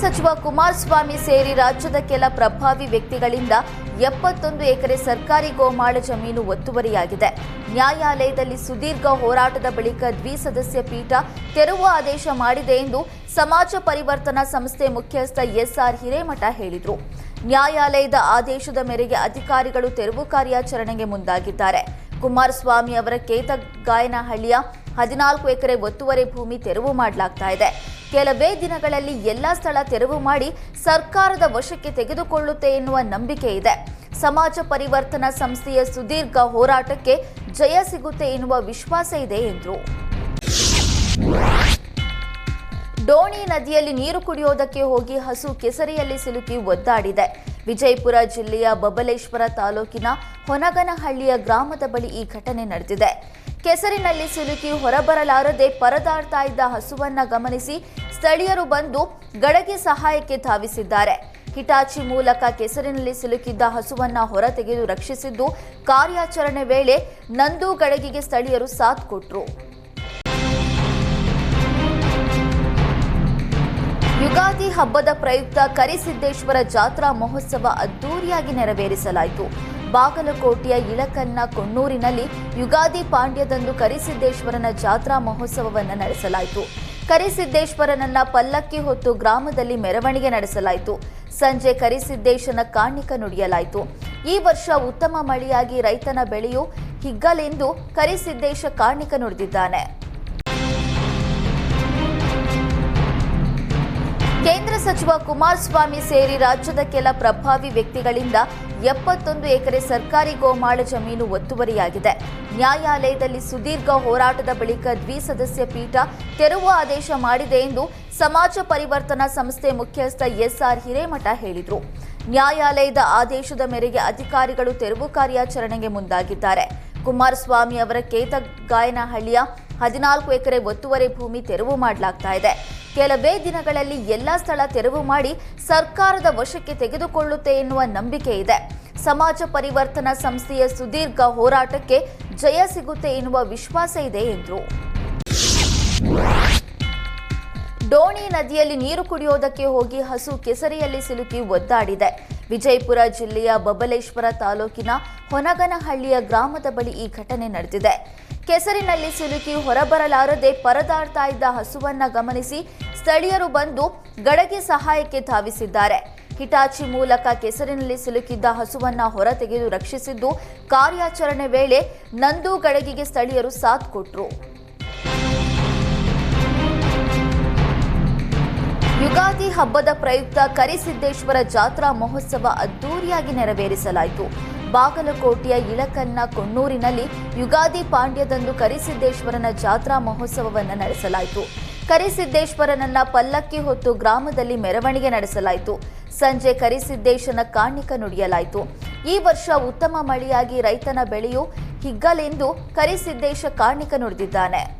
ಸಚಿವ ಕುಮಾರಸ್ವಾಮಿ ಸೇರಿ ರಾಜ್ಯದ ಕೆಲ ಪ್ರಭಾವಿ ವ್ಯಕ್ತಿಗಳಿಂದ ಎಪ್ಪತ್ತೊಂದು ಎಕರೆ ಸರ್ಕಾರಿ ಗೋಮಾಳ ಜಮೀನು ಒತ್ತುವರಿಯಾಗಿದೆ. ನ್ಯಾಯಾಲಯದಲ್ಲಿ ಸುದೀರ್ಘ ಹೋರಾಟದ ಬಳಿಕ ದ್ವಿಸದಸ್ಯ ಪೀಠ ತೆರವು ಆದೇಶ ಮಾಡಿದೆ ಎಂದು ಸಮಾಜ ಪರಿವರ್ತನಾ ಸಂಸ್ಥೆ ಮುಖ್ಯಸ್ಥ ಎಸ್ಆರ್ ಹಿರೇಮಠ ಹೇಳಿದರು. ನ್ಯಾಯಾಲಯದ ಆದೇಶದ ಮೇರೆಗೆ ಅಧಿಕಾರಿಗಳು ತೆರವು ಕಾರ್ಯಾಚರಣೆಗೆ ಮುಂದಾಗಿದ್ದಾರೆ. ಕುಮಾರಸ್ವಾಮಿ ಅವರ ಕೇತಗಾಯನಹಳ್ಳಿಯ ಹದಿನಾಲ್ಕು ಎಕರೆ ಒತ್ತುವರಿ ಭೂಮಿ ತೆರವು ಮಾಡಲಾಗ್ತಾ ಇದೆ. ಕೆಲವೇ ದಿನಗಳಲ್ಲಿ ಎಲ್ಲ ಸ್ಥಳ ತೆರವು ಮಾಡಿ ಸರ್ಕಾರದ ವಶಕ್ಕೆ ತೆಗೆದುಕೊಳ್ಳುತ್ತೆ ಎನ್ನುವ ನಂಬಿಕೆ ಇದೆ. ಸಮಾಜ ಪರಿವರ್ತನಾ ಸಂಸ್ಥೆಯ ಸುದೀರ್ಘ ಹೋರಾಟಕ್ಕೆ ಜಯ ಸಿಗುತ್ತೆ ಎನ್ನುವ ವಿಶ್ವಾಸ ಇದೆ ಎಂದರು. ಡೋಣಿ ನದಿಯಲ್ಲಿ ನೀರು ಕುಡಿಯೋದಕ್ಕೆ ಹೋಗಿ ಹಸು ಕೆಸರಿಯಲ್ಲಿ ಸಿಲುಕಿ ಒದ್ದಾಡಿದೆ. ವಿಜಯಪುರ ಜಿಲ್ಲೆಯ ಬಬಲೇಶ್ವರ ತಾಲೂಕಿನ ಹೊನಗನಹಳ್ಳಿಯ ಗ್ರಾಮದ ಬಳಿ ಈ ಘಟನೆ ನಡೆದಿದೆ. ಕೆಸರಿನಲ್ಲಿ ಸಿಲುಕಿ ಹೊರಬರಲಾರದೆ ಪರದಾಡ್ತಾ ಇದ್ದ ಹಸುವನ್ನ ಗಮನಿಸಿ ಸ್ಥಳೀಯರು ಬಂದು ಗಡಗೆ ಸಹಾಯಕ್ಕೆ ಧಾವಿಸಿದ್ದಾರೆ. ಹಿಟಾಚಿ ಮೂಲಕ ಕೆಸರಿನಲ್ಲಿ ಸಿಲುಕಿದ್ದ ಹಸುವನ್ನ ಹೊರತೆಗೆದು ರಕ್ಷಿಸಿದ್ದು ಕಾರ್ಯಾಚರಣೆ ವೇಳೆ ನಂದು ಗಡಗಿಗೆ ಸ್ಥಳೀಯರು ಸಾಥ್ ಕೊಟ್ರು. ಯುಗಾದಿ ಹಬ್ಬದ ಪ್ರಯುಕ್ತ ಕರಿಸಿದ್ದೇಶ್ವರ ಜಾತ್ರಾ ಮಹೋತ್ಸವ ಅದ್ದೂರಿಯಾಗಿ ನೆರವೇರಿಸಲಾಯಿತು. ಬಾಗಲಕೋಟೆಯ ಇಳಕನ್ನ ಕೊಣ್ಣೂರಿನಲ್ಲಿ ಯುಗಾದಿ ಪಾಂಡ್ಯದಂದು ಕರಿಸಿದ್ದೇಶ್ವರನ ಜಾತ್ರಾ ಮಹೋತ್ಸವವನ್ನು ನಡೆಸಲಾಯಿತು. ಕರಿಸಿದ್ದೇಶ್ವರನನ್ನ ಪಲ್ಲಕ್ಕಿ ಹೊತ್ತು ಗ್ರಾಮದಲ್ಲಿ ಮೆರವಣಿಗೆ ನಡೆಸಲಾಯಿತು. ಸಂಜೆ ಕರಿಸಿದ್ದೇಶನ ಕಾಣಿಕ ನುಡಿಯಲಾಯಿತು. ಈ ವರ್ಷ ಉತ್ತಮ ಮಳೆಯಾಗಿ ರೈತನ ಬೆಳೆಯು ಹಿಗ್ಗಲೆಂದು ಕರಿಸಿದ್ದೇಶ ಕಾಣಿಕ ನುಡಿದಿದ್ದಾನೆ. ಸಚಿವ ಕುಮಾರಸ್ವಾಮಿ ಸೇರಿ ರಾಜ್ಯದ ಕೆಲ ಪ್ರಭಾವಿ ವ್ಯಕ್ತಿಗಳಿಂದ ಎಪ್ಪತ್ತೊಂದು ಎಕರೆ ಸರ್ಕಾರಿ ಗೋಮಾಳ ಜಮೀನು ಒತ್ತುವರಿಯಾಗಿದೆ. ನ್ಯಾಯಾಲಯದಲ್ಲಿ ಸುದೀರ್ಘ ಹೋರಾಟದ ಬಳಿಕ ದ್ವಿಸದಸ್ಯ ಪೀಠ ತೆರವು ಆದೇಶ ಮಾಡಿದೆ ಎಂದು ಸಮಾಜ ಪರಿವರ್ತನಾ ಸಂಸ್ಥೆ ಮುಖ್ಯಸ್ಥ ಎಸ್ಆರ್ ಹಿರೇಮಠ ಹೇಳಿದರು. ನ್ಯಾಯಾಲಯದ ಆದೇಶದ ಮೇರೆಗೆ ಅಧಿಕಾರಿಗಳು ತೆರವು ಕಾರ್ಯಾಚರಣೆಗೆ ಮುಂದಾಗಿದ್ದಾರೆ. ಕುಮಾರಸ್ವಾಮಿ ಅವರ ಕೇತಗಾಯನಹಳ್ಳಿಯ ಹದಿನಾಲ್ಕು ಎಕರೆ ಒತ್ತುವರಿ ಭೂಮಿ ತೆರವು ಮಾಡಲಾಗ್ತಾ ಇದೆ. ಕೆಲವೇ ದಿನಗಳಲ್ಲಿ ಎಲ್ಲ ಸ್ಥಳ ತೆರವು ಮಾಡಿ ಸರ್ಕಾರದ ವಶಕ್ಕೆ ತೆಗೆದುಕೊಳ್ಳುತ್ತೆ ಎನ್ನುವ ನಂಬಿಕೆ ಇದೆ. ಸಮಾಜ ಪರಿವರ್ತನಾ ಸಂಸ್ಥೆಯ ಸುದೀರ್ಘ ಹೋರಾಟಕ್ಕೆ ಜಯ ಸಿಗುತ್ತೆ ಎನ್ನುವ ವಿಶ್ವಾಸ ಇದೆ ಎಂದರು. ಡೋಣಿ ನದಿಯಲ್ಲಿ ನೀರು ಕುಡಿಯೋದಕ್ಕೆ ಹೋಗಿ ಹಸು ಕೆಸರಿಯಲ್ಲಿ ಸಿಲುಕಿ ಒದ್ದಾಡಿದೆ. ವಿಜಯಪುರ ಜಿಲ್ಲೆಯ ಬಬಲೇಶ್ವರ ತಾಲೂಕಿನ ಹೊನಗನಹಳ್ಳಿಯ ಗ್ರಾಮದ ಬಳಿ ಈ ಘಟನೆ ನಡೆದಿದೆ. ಕೆಸರಿನಲ್ಲಿ ಸಿಲುಕಿ ಹೊರಬರಲಾರದೆ ಪರದಾಡ್ತಾ ಇದ್ದ ಹಸುವನ್ನ ಗಮನಿಸಿ ಸ್ಥಳೀಯರು ಬಂದು ಗಡಗೆ ಸಹಾಯಕ್ಕೆ ಧಾವಿಸಿದ್ದಾರೆ. ಹಿಟಾಚಿ ಮೂಲಕ ಕೆಸರಿನಲ್ಲಿ ಸಿಲುಕಿದ್ದ ಹಸುವನ್ನ ಹೊರತೆಗೆದು ರಕ್ಷಿಸಿದ್ದು ಕಾರ್ಯಾಚರಣೆ ವೇಳೆ ನಂದು ಗಡಗಿಗೆ ಸ್ಥಳೀಯರು ಸಾಥ್ ಕೊಟ್ರು. ಯುಗಾದಿ ಹಬ್ಬದ ಪ್ರಯುಕ್ತ ಕರಿಸಿದ್ದೇಶ್ವರ ಜಾತ್ರಾ ಮಹೋತ್ಸವ ಅದ್ದೂರಿಯಾಗಿ ನೆರವೇರಿಸಲಾಯಿತು. ಬಾಗಲಕೋಟೆಯ ಇಳಕಲ್ನ ಕೊಣ್ಣೂರಿನಲ್ಲಿ ಯುಗಾದಿ ಪಾಂಡ್ಯದಂದು ಕರಿಸಿದ್ದೇಶ್ವರನ ಜಾತ್ರಾ ಮಹೋತ್ಸವವನ್ನು ನಡೆಸಲಾಯಿತು. ಕರಿಸಿದ್ದೇಶ್ವರನನ್ನ ಪಲ್ಲಕ್ಕಿ ಹೊತ್ತು ಗ್ರಾಮದಲ್ಲಿ ಮೆರವಣಿಗೆ ನಡೆಸಲಾಯಿತು. ಸಂಜೆ ಕರಿಸಿದ್ದೇಶನ ಕಾಣಿಕ ನುಡಿಯಲಾಯಿತು. ಈ ವರ್ಷ ಉತ್ತಮ ಮಳೆಯಾಗಿ ರೈತನ ಬೆಳೆಯು ಹಿಗ್ಗಲೆಂದು ಕರಿಸಿದ್ದೇಶ ಕಾಣಿಕ ನುಡಿದಿದ್ದಾನೆ.